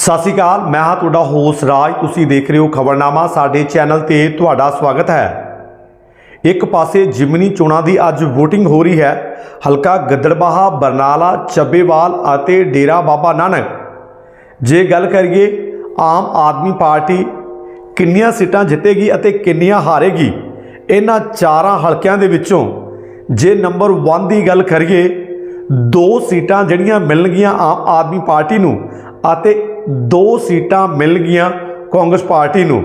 ਸਤਿ ਸ਼੍ਰੀ ਅਕਾਲ, ਮੈਂ ਹਾਂ ਤੁਹਾਡਾ ਹੋਸ ਰਾਜ। ਤੁਸੀਂ ਦੇਖ ਰਹੇ ਹੋ ਖਬਰਨਾਮਾ, ਸਾਡੇ ਚੈਨਲ ਤੇ ਤੁਹਾਡਾ ਸਵਾਗਤ ਹੈ। ਇੱਕ ਪਾਸੇ ਜਿਮਨੀ ਚੋਣਾਂ ਦੀ ਅੱਜ VOTING ਹੋ ਰਹੀ ਹੈ। ਹਲਕਾ ਗਿੱਦੜਬਾਹਾ, ਬਰਨਾਲਾ, ਚੱਬੇਵਾਲ ਅਤੇ ਡੇਰਾ ਬਾਬਾ ਨਾਨਕ। ਜੇ ਗੱਲ ਕਰੀਏ, ਆਮ ਆਦਮੀ ਪਾਰਟੀ ਕਿੰਨੀਆਂ ਸੀਟਾਂ ਜਿੱਤੇਗੀ ਅਤੇ ਕਿੰਨੀਆਂ ਹਾਰੇਗੀ, ਇਹਨਾਂ ਚਾਰਾਂ ਹਲਕਿਆਂ ਦੇ ਵਿੱਚੋਂ ਜੇ ਨੰਬਰ 1 ਦੀ ਗੱਲ ਕਰੀਏ, ਦੋ ਸੀਟਾਂ ਜਿਹੜੀਆਂ ਮਿਲਣਗੀਆਂ ਆਮ ਆਦਮੀ ਪਾਰਟੀ ਨੂੰ ਅਤੇ ਦੋ ਸੀਟਾਂ ਮਿਲਣਗੀਆਂ ਕਾਂਗਰਸ ਪਾਰਟੀ ਨੂੰ।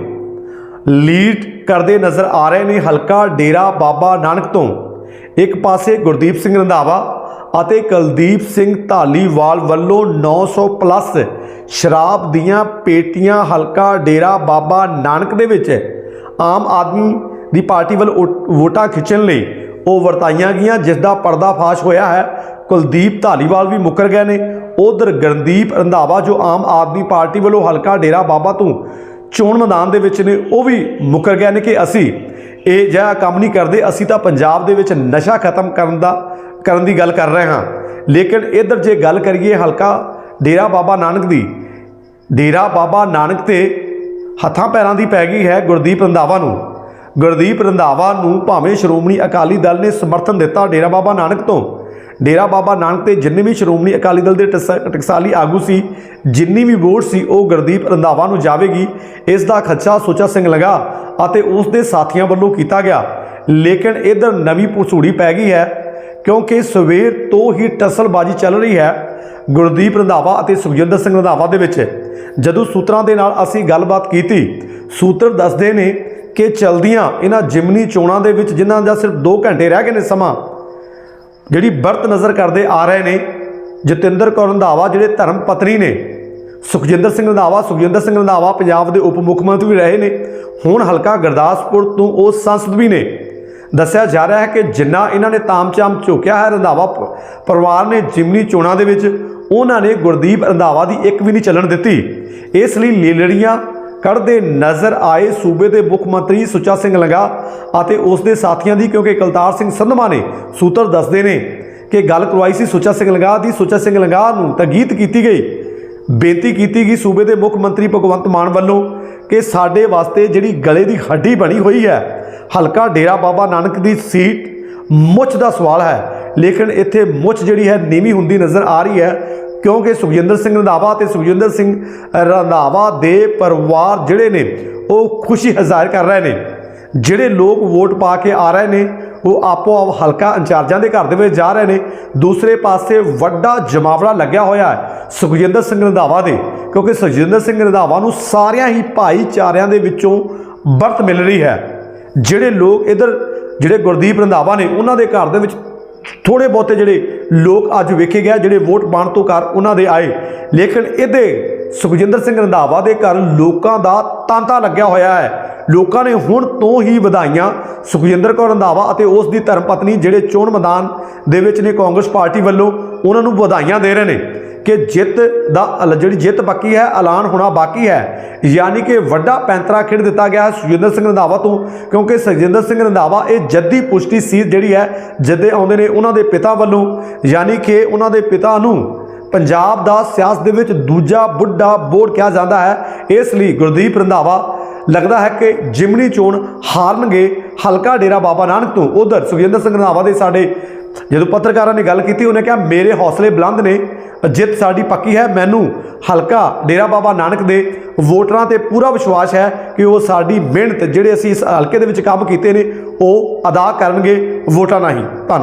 ਲੀਡ ਕਰਦੇ ਨਜ਼ਰ ਆ ਰਹੇ ਨੇ ਹਲਕਾ ਡੇਰਾ ਬਾਬਾ ਨਾਨਕ ਤੋਂ। ਇੱਕ ਪਾਸੇ ਗੁਰਦੀਪ ਸਿੰਘ ਰੰਧਾਵਾ ਅਤੇ ਕੁਲਦੀਪ ਸਿੰਘ ਢਾਲੀਵਾਲ ਵੱਲੋਂ 900 ਪਲੱਸ ਸ਼ਰਾਬ ਦੀਆਂ ਪੇਟੀਆਂ ਹਲਕਾ ਡੇਰਾ ਬਾਬਾ ਨਾਨਕ ਦੇ ਵਿੱਚ। ਆਮ ਆਦਮੀ ਦੀ ਪਾਰਟੀ ਵੱਲ ਵੋ- ਵੋਟਾਂ ਖਿੱਚਣ ਲਈ ਉਹ ਵਰਤਾਈਆਂ ਗਈਆਂ, ਜਿਸ ਦਾ ਪਰਦਾਫਾਸ਼ ਹੋਇਆ ਹੈ। ਕੁਲਦੀਪ ਢਾਲੀਵਾਲ ਵੀ ਮੁੱਕਰ ਗਏ ਨੇ। ਉਧਰ ਗਰਦੀਪ ਰੰਧਾਵਾ, ਜੋ ਆਮ ਆਦਮੀ ਪਾਰਟੀ ਵੱਲੋਂ ਹਲਕਾ ਡੇਰਾ ਬਾਬਾ ਤੋਂ ਚੋਣ ਮੈਦਾਨ ਦੇ ਵਿੱਚ ਨੇ, ਉਹ ਵੀ ਮੁਕਰ ਗਏ ਨੇ ਕਿ ਅਸੀਂ ਇਹ ਜਿਹਾ ਕੰਮ ਨਹੀਂ ਕਰਦੇ, ਅਸੀਂ ਤਾਂ ਪੰਜਾਬ ਦੇ ਵਿੱਚ ਨਸ਼ਾ ਖਤਮ ਕਰਨ ਦਾ, ਕਰਨ ਦੀ ਗੱਲ ਕਰ ਰਹੇ ਹਾਂ। ਲੇਕਿਨ ਇਧਰ ਜੇ ਗੱਲ ਕਰੀਏ ਹਲਕਾ ਡੇਰਾ ਬਾਬਾ ਨਾਨਕ ਦੀ, ਡੇਰਾ ਬਾਬਾ ਨਾਨਕ ਤੇ ਹੱਥਾਂ ਪੈਰਾਂ ਦੀ ਪੈ ਗਈ ਹੈ ਗੁਰਦੀਪ ਰੰਧਾਵਾ ਨੂੰ। ਗੁਰਦੀਪ ਰੰਧਾਵਾ ਨੂੰ ਭਾਵੇਂ ਸ਼੍ਰੋਮਣੀ ਅਕਾਲੀ ਦਲ ਨੇ ਸਮਰਥਨ ਦਿੱਤਾ ਡੇਰਾ ਬਾਬਾ ਨਾਨਕ ਤੋਂ ਡੇਰਾ ਬਾਬਾ ਨਾਨਕ ਤੇ ਜਿੰਨੇ ਵੀ ਸ਼੍ਰੋਮਣੀ ਅਕਾਲੀ ਦਲ ਦੇ ਟਸ- ਟਕਸਾਲੀ ਆਗੂ ਸੀ, ਜਿੰਨੀ ਵੀ ਵੋਟ ਸੀ, ਉਹ ਗੁਰਦੀਪ ਰੰਧਾਵਾ ਨੂੰ ਜਾਵੇਗੀ। ਇਸ ਦਾ ਖੱਚਾ ਸੁਚਾ ਸਿੰਘ ਲਗਾ ਅਤੇ ਉਸ ਦੇ ਸਾਥੀਆਂ ਵੱਲੋਂ ਕੀਤਾ ਗਿਆ। ਲੇਕਿਨ ਇਧਰ ਨਵੀਂ ਪੁਸੂੜੀ ਪੈ ਗਈ ਹੈ, ਕਿਉਂਕਿ ਸਵੇਰ ਤੋਂ ਹੀ ਟਸਲਬਾਜੀ ਚੱਲ ਰਹੀ ਹੈ ਗੁਰਦੀਪ ਰੰਧਾਵਾ ਅਤੇ ਸੁਖਜਿੰਦਰ ਸਿੰਘ ਰੰਧਾਵਾ ਦੇ ਵਿੱਚ। ਜਦੋਂ ਸੂਤਰਾਂ ਦੇ ਨਾਲ ਅਸੀਂ ਗੱਲਬਾਤ ਕੀਤੀ, ਸੂਤਰ ਦੱਸਦੇ ਨੇ ਕਿ ਚਲਦੀਆਂ ਇਹਨਾਂ ਜਿਮਨੀ ਚੋਣਾਂ ਦੇ ਵਿੱਚ ਜਿਨ੍ਹਾਂ ਦਾ ਸਿਰਫ 2 ਘੰਟੇ ਰਹਿ ਗਏ ਨੇ ਸਮਾਂ ਜਿਹੜੀ ਵਰਤ ਨਜ਼ਰ ਕਰਦੇ ਆ ਰਹੇ ਨੇ, ਜਤਿੰਦਰ ਕੌਰ ਰੰਧਾਵਾ, ਜਿਹੜੇ ਧਰਮ ਪਤਨੀ ਨੇ, ਸੁਖਜਿੰਦਰ ਸਿੰਘ ਰੰਧਾਵਾ, ਸੁਖਜਿੰਦਰ ਸਿੰਘ ਰੰਧਾਵਾ ਪੰਜਾਬ ਦੇ ਉਪ ਮੁੱਖ ਮੰਤਰੀ ਵੀ ਰਹੇ ਨੇ, ਹੁਣ ਹਲਕਾ ਗੁਰਦਾਸਪੁਰ ਤੋਂ ਉਹ ਸੰਸਦ ਵੀ ਨੇ। ਦੱਸਿਆ ਜਾ ਰਿਹਾ ਹੈ ਕਿ ਜਿੰਨਾ ਇਹਨਾਂ ਨੇ ਤਾਮਚਾਮ ਝੋਕਿਆ ਹੈ ਰੰਧਾਵਾ ਪਰਿਵਾਰ ਨੇ ਜਿਮਨੀ ਚੋਣਾਂ ਦੇ ਵਿੱਚ, ਉਹਨਾਂ ਨੇ ਗੁਰਦੀਪ ਰੰਧਾਵਾ ਦੀ ਇੱਕ ਵੀ ਨਹੀਂ ਚੱਲਣ ਦਿੱਤੀ। ਇਸ ਲਈ ਲੀਲੜੀਆਂ ਕੱਢਦੇ ਨਜ਼ਰ ਆਏ ਸੂਬੇ ਦੇ ਮੁੱਖ ਮੰਤਰੀ ਸੁੱਚਾ ਸਿੰਘ ਲੰਗਾ ਅਤੇ ਉਸ ਦੇ ਸਾਥੀਆਂ ਦੀ, ਕਿਉਂਕਿ ਕਲਤਾਰ ਸਿੰਘ ਸੰਧਮਾ ਨੇ ਸੂਤਰ ਦੱਸਦੇ ਨੇ ਕਿ ਗੱਲ ਕਰਵਾਈ ਸੀ ਸੁੱਚਾ ਸਿੰਘ ਲੰਗਾ ਦੀ। ਸੁੱਚਾ ਸਿੰਘ ਲੰਗਾ ਨੂੰ ਤਗੀਤ ਕੀਤੀ ਗਈ। ਬੇਨਤੀ ਕੀਤੀ ਗਈ ਸੂਬੇ ਦੇ ਮੁੱਖ ਮੰਤਰੀ ਭਗਵੰਤ ਮਾਨ ਵੱਲੋਂ ਕਿ ਸਾਡੇ ਵਾਸਤੇ ਜਿਹੜੀ ਗਲੇ ਦੀ ਹੱਡੀ ਬਣੀ ਹੋਈ ਹੈ, ਹਲਕਾ ਡੇਰਾ ਬਾਬਾ ਨਾਨਕ ਦੀ ਸੀਟ, ਮੁੱਛ ਦਾ ਸਵਾਲ ਹੈ। ਲੇਕਿਨ ਇੱਥੇ ਮੁੱਛ ਜਿਹੜੀ ਹੈ ਨੀਵੀਂ ਹੁੰਦੀ ਨਜ਼ਰ ਆ ਰਹੀ ਹੈ। ਕਿਉਂਕਿ ਸੁਖਜਿੰਦਰ ਸਿੰਘ ਰੰਧਾਵਾ ਤੇ ਸੁਖਜਿੰਦਰ ਸਿੰਘ ਰੰਧਾਵਾ ਦੇ ਪਰਿਵਾਰ ਜਿਹੜੇ ਨੇ, ਉਹ ਖੁਸ਼ੀ ਹਜ਼ਾਰ ਕਰ ਰਹੇ ਨੇ। ਜਿਹੜੇ ਲੋਕ ਵੋਟ ਪਾ ਕੇ ਆ ਰਹੇ ਨੇ, ਉਹ ਆਪੋ ਆਪ ਹਲਕਾ ਇੰਚਾਰਜਾਂ ਦੇ ਘਰ ਦੇ ਵਿੱਚ ਜਾ ਰਹੇ ਨੇ। ਦੂਸਰੇ ਪਾਸੇ ਵੱਡਾ ਜਮਾਵੜਾ ਲੱਗਿਆ ਹੋਇਆ ਹੈ ਸੁਖਜਿੰਦਰ ਸਿੰਘ ਰੰਧਾਵਾ ਦੇ, ਕਿਉਂਕਿ ਸੁਖਜਿੰਦਰ ਸਿੰਘ ਰੰਧਾਵਾ ਨੂੰ ਸਾਰਿਆਂ ਹੀ ਭਾਈਚਾਰਿਆਂ ਦੇ ਵਿੱਚੋਂ ਵਰਤ ਮਿਲ ਰਹੀ ਹੈ। ਜਿਹੜੇ ਲੋਕ ਇਧਰ, ਜਿਹੜੇ ਗੁਰਦੀਪ ਰੰਧਾਵਾ ਨੇ, ਉਹਨਾਂ ਦੇ ਘਰ ਦੇ ਵਿੱਚ ਥੋੜੇ ਬਹੁਤੇ ਜਿਹੜੇ ਲੋਕ ਅੱਜ ਵੇਖੇ ਗਏ ਜਿਹੜੇ ਵੋਟ ਪਾਉਣ ਤੋਂ ਘਰ ਉਹਨਾਂ ਦੇ ਆਏ। ਲੇਕਿਨ ਇਹਦੇ ਸੁਖਜਿੰਦਰ ਸਿੰਘ ਰੰਧਾਵਾ ਦੇ ਘਰ ਲੋਕਾਂ ਦਾ ਤਾਂਤਾ ਲੱਗਿਆ ਹੋਇਆ ਹੈ। ਲੋਕਾਂ ਨੇ ਹੁਣ ਤੋਂ ਹੀ ਵਧਾਈਆਂ ਸੁਖਜਿੰਦਰ ਕੌਰ ਰੰਧਾਵਾ ਅਤੇ ਉਸ ਦੀ ਧਰਮ ਪਤਨੀ ਜਿਹੜੇ ਚੋਣ ਮੈਦਾਨ ਦੇ ਵਿੱਚ ਨੇ ਕਾਂਗਰਸ ਪਾਰਟੀ ਵੱਲੋਂ, ਉਹਨਾਂ ਨੂੰ ਵਧਾਈਆਂ ਦੇ ਰਹੇ ਨੇ। ਕਿ ਜਿੱਤ ਦਾ ਅਲ- ਜਿਹੜੀ ਜਿੱਤ ਬਾਕੀ ਹੈ, ਐਲਾਨ ਹੋਣਾ ਬਾਕੀ ਹੈ। ਯਾਨੀ ਕਿ ਵੱਡਾ ਪੈਂਤਰਾ ਖੇਡ ਦਿੱਤਾ ਗਿਆ ਹੈ ਸੁਖਜਿੰਦਰ ਸਿੰਘ ਰੰਧਾਵਾ ਤੋਂ, ਕਿਉਂਕਿ ਸੁਖਜਿੰਦਰ ਸਿੰਘ ਰੰਧਾਵਾ ਇਹ ਜੱਦੀ ਪੁਸ਼ਟੀ ਸੀਟ ਜਿਹੜੀ ਹੈ, ਜੱਦੇ ਆਉਂਦੇ ਨੇ ਉਹਨਾਂ ਦੇ ਪਿਤਾ ਵੱਲੋਂ। ਯਾਨੀ ਕਿ ਉਹਨਾਂ ਦੇ ਪਿਤਾ ਨੂੰ ਪੰਜਾਬ ਦਾ ਸਿਆਸਤ ਦੇ ਵਿੱਚ ਦੂਜਾ ਬੁੱਢਾ ਬੋਰਡ ਕਿਹਾ ਜਾਂਦਾ ਹੈ। ਇਸ ਲਈ ਗੁਰਦੀਪ ਰੰਧਾਵਾ ਲੱਗਦਾ ਹੈ ਕਿ ਜਿਮਨੀ ਚੋਣ ਹਾਰਨਗੇ ਹਲਕਾ ਡੇਰਾ ਬਾਬਾ ਨਾਨਕ ਤੋਂ। ਉਧਰ ਸੁਖਜਿੰਦਰ ਸਿੰਘ ਰੰਧਾਵਾ ਦੇ ਸਾਡੇ ਜਦੋਂ ਪੱਤਰਕਾਰਾਂ ਨੇ ਗੱਲ ਕੀਤੀ, ਉਹਨੇ ਕਿਹਾ, ਮੇਰੇ ਹੌਸਲੇ ਬੁਲੰਦ ਨੇ। ਜਿੱਤ ਸਾਡੀ ਪੱਕੀ ਹੈ। ਮੈਨੂੰ ਹਲਕਾ ਡੇਰਾ ਬਾਬਾ ਨਾਨਕ ਦੇ ਵੋਟਰਾਂ ਤੇ ਪੂਰਾ ਵਿਸ਼ਵਾਸ ਹੈ ਕਿ ਉਹ ਸਾਡੀ ਮਿਹਨਤ, ਜਿਹੜੇ ਅਸੀਂ ਇਸ ਹਲਕੇ ਦੇ ਵਿੱਚ ਕੰਮ ਕੀਤੇ ਨੇ, ਉਹ ਅਦਾ ਕਰਨਗੇ। ਵੋਟਾਂ ਨਾਲ ਹੀ ਧੰਨਵਾਦ।